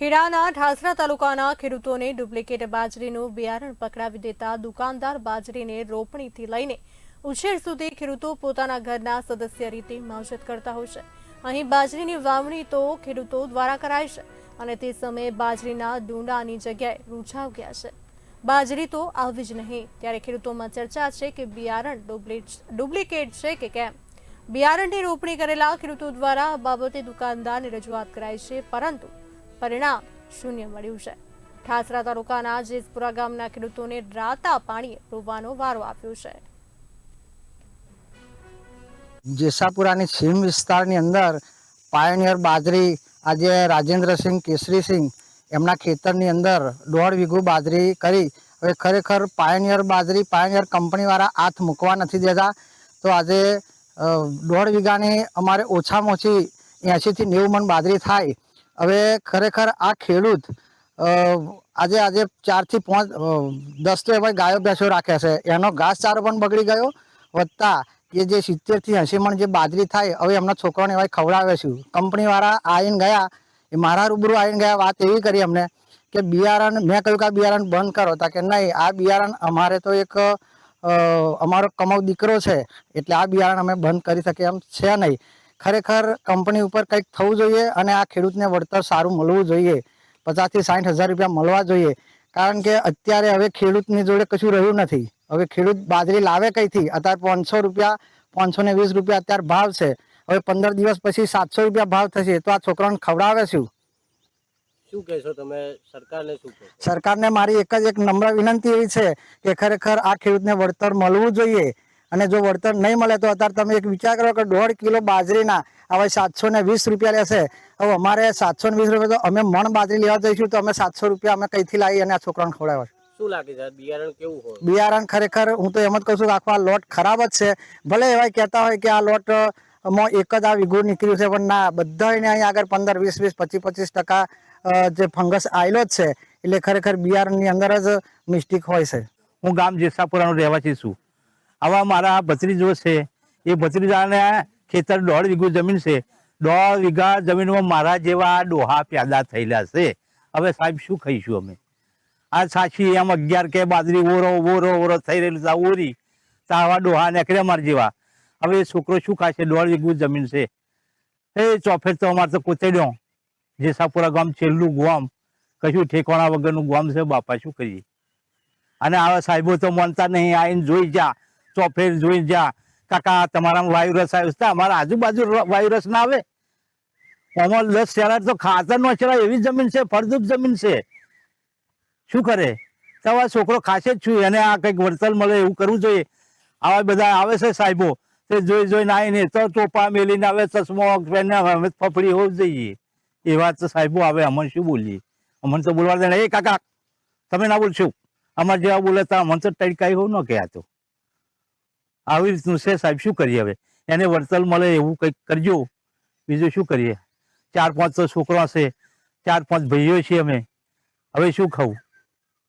ખેડાના ઠાસરા તાલુકાના ખેડૂતોને ડુપ્લિકેટ બાજરીનું બિયારણ પકડાવી દેતા દુકાનદાર બાજરીને રોપણીથી લઈને ઉછેર સુધી ખેડૂતો પોતાના ઘરના સદસ્ય રીતે માવજત કરતા હોય છે. અહીં બાજરીની વાવણી તો ખેડૂતો દ્વારા કરાય છે અને તે સમયે બાજરીના ડુંડાની જગ્યાએ રૂંછાવ ગયા છે. બાજરી તો આવી જ નહીં, ત્યારે ખેડૂતોમાં ચર્ચા છે કે બિયારણ ડુપ્લિકેટ છે કે કેમ? બિયારણની રોપણી કરેલા ખેડૂતો દ્વારા બાબતે દુકાનદારને રજૂઆત કરાઈ છે, પરંતુ પરિણામ શૂન્ય મળ્યું છે. ઠાસરા તાલુકાના જેસપુરા ગામના ખેડૂતોને રાતા પાણીએ રોવાનો વારો આપ્યો છે. જેસાપુરાની સીમ વિસ્તારની અંદર પાયોનિયર બાજરી, આજે રાજેન્દ્રસિંહ કેસરીસિંહ એમના ખેતરની અંદર દોઢ વીઘું બાજરી કરી હવે ખરેખર પાયોનિયર બાજરી, પાયોનિયર કંપનીવાળા હાથ મૂકવા નથી દેતા. તો આજે દોઢ વીઘાની અમારે ઓછામાં ઓછી એંશીથી નેવું મણ બાજરી થાય. હવે ખરેખર આ ખેડૂત આજે આજે ચારથી પાંચ દસ તો એવા ગાયો ભેંસો રાખે છે. એનો ઘાસચારો પણ બગડી ગયો વધતા કે જે સિત્તેરથી એંસી મણ જે બાજરી થાય, હવે એમના છોકરાને એવા ખવડાવે છું. કંપનીવાળા આવીને ગયા, એ મારા રૂબરૂ આવીને ગયા, વાત એવી કરી અમને કે બિયારણ, મેં કહ્યું કે આ બિયારણ બંધ કરો. તા કે નહીં, આ બિયારણ અમારે તો એક અમારો કમાવ દીકરો છે, એટલે આ બિયારણ અમે બંધ કરી શકીએ એમ છે નહીં. ખરેખર કંપની ઉપર કંઈક થવું જોઈએ અને આ ખેડૂતને વળતર સારું મળવું જોઈએ. પચાસથી સાઠ હજાર રૂપિયા મળવા જોઈએ. કારણ કે અત્યારે હવે ખેડૂતની જોડે કશું રહ્યું નથી. હવે ખેડૂત બાજરી લાવે કઈથી? અત્યારે પાંચસો રૂપિયા પાંચસો ને વીસ રૂપિયા અત્યારે ભાવ છે. હવે પંદર દિવસ પછી સાતસો રૂપિયા ભાવ થશે તો આ છોકરાઓને ખવડાવે શું? શું કહેશો તમે? સરકારને શું સરકારને મારી એક જ એક નમ્ર વિનંતી એવી છે કે ખરેખર આ ખેડૂતને વળતર મળવું જોઈએ. અને જો વળતર નહીં મળે તો અત્યારે તમે એક વિચાર કરો કે દોઢ કિલો બાજરીના હવે સાતસો ને વીસ રૂપિયા લેશે. હવે અમારે સાતસો ને વીસ રૂપિયા તો અમે મણ બાજરી લેવા જઈશું તો અમે સાતસો રૂપિયા અમે કઈથી લાવી અને આ છોકરાને ખવડાવ્યો શું લાગે છે? બિયારણ કેવું હોય? બિયારણ ખરેખર હું તો એમ જ કહું છું કે આખો આ લોટ ખરાબ જ છે. ભલે એવા કહેતા હોય કે આ લોટમાં એક જ આ વિઘુર નીકળ્યું છે પણ ના બધા અહીં આગળ પંદર વીસ વીસ પચીસ પચીસ ટકા જે ફંગસ આવેલો જ છે એટલે ખરેખર બિયારણની અંદર જ મિસ્ટેક હોય છે. હું ગામ જેસાપુરાનો રહેવાસી છું. આવા મારા ભત્રીજો છે. એ ભત્રીજાને ખેતર દોઢ વીઘું જમીન છે. દોઢ વીઘા જમીનમાં મારા જેવા ડોહા પેદા થયેલા છે. હવે સાહેબ, શું ખાઈશું અમે? આ સાચી એમ અગિયાર કે બાજરી, ઓરો ઓરો ઓરો થઈ રહેલું તા ઓરી, તો આવા ડોહા નીકળે મારા જેવા. હવે એ છોકરો શું ખાશે? દોઢ વીઘું જમીન છે. એ ચોફેર તો અમારે તો કોતેડ્યો જેસાપુરા ગામ છેલ્લું ગામ. કશું ઠેકાણા વગરનું ગામ છે. બાપા, શું કરીએ? અને આવા સાહેબો તો માનતા નહીં. આવીને જોઈ જા. ચોફેર જોઈ જ્યાં કાકા, તમારામાં વાયરસ આવ્યો છે. અમારા આજુબાજુ વાયરસ ના આવે. આમાં દસ શેરા તો ખાતર નો શેરા એવી જમીન છે, ફળદ્રુપ જમીન છે. શું કરે? તો આવા છોકરો ખાશે જ છું. એને આ કંઈક વળતર મળે એવું કરવું જોઈએ. આવા બધા આવે છે સાહેબો. તે જોઈ જોઈને આવીને તો ટોપા મેલીને આવે, ચશ્મો પહેરીને ફફડી હોવું જોઈએ. એવા તો સાહેબો આવે. અમને શું બોલીએ? અમને તો બોલવા દે એ કાકા, તમે ના બોલશો. અમારે જેવા બોલે તો અમને તો ટડકાઈ હોવ ન કે આ તો. આવી રીતનું છે સાહેબ, શું કરીએ હવે? એને વળતર મળે એવું કંઈક કરજો. બીજું શું કરીએ? ચાર પાંચ તો છોકરા છે, ચાર પાંચ ભાઈઓ છીએ અમે. હવે શું ખાવું?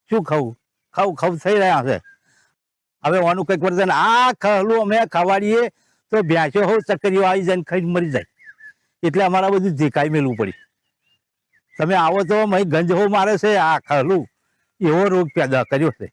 શું ખાવું? ખાવું ખાવું થઈ રહ્યા છે. હવે આનું કંઈક વર્તન આ ખાલું અમે ખવાડીએ તો ભેંસો હોવ ચક્કરીઓ આવી જાય ખાઈને મરી જાય. એટલે અમારા બધું ધીકાઈ મેળવું પડી. તમે આવો તો અહીં ગંજ હો મારે છે, આ ખાલું. એવો રોગ પેદા કર્યો છે.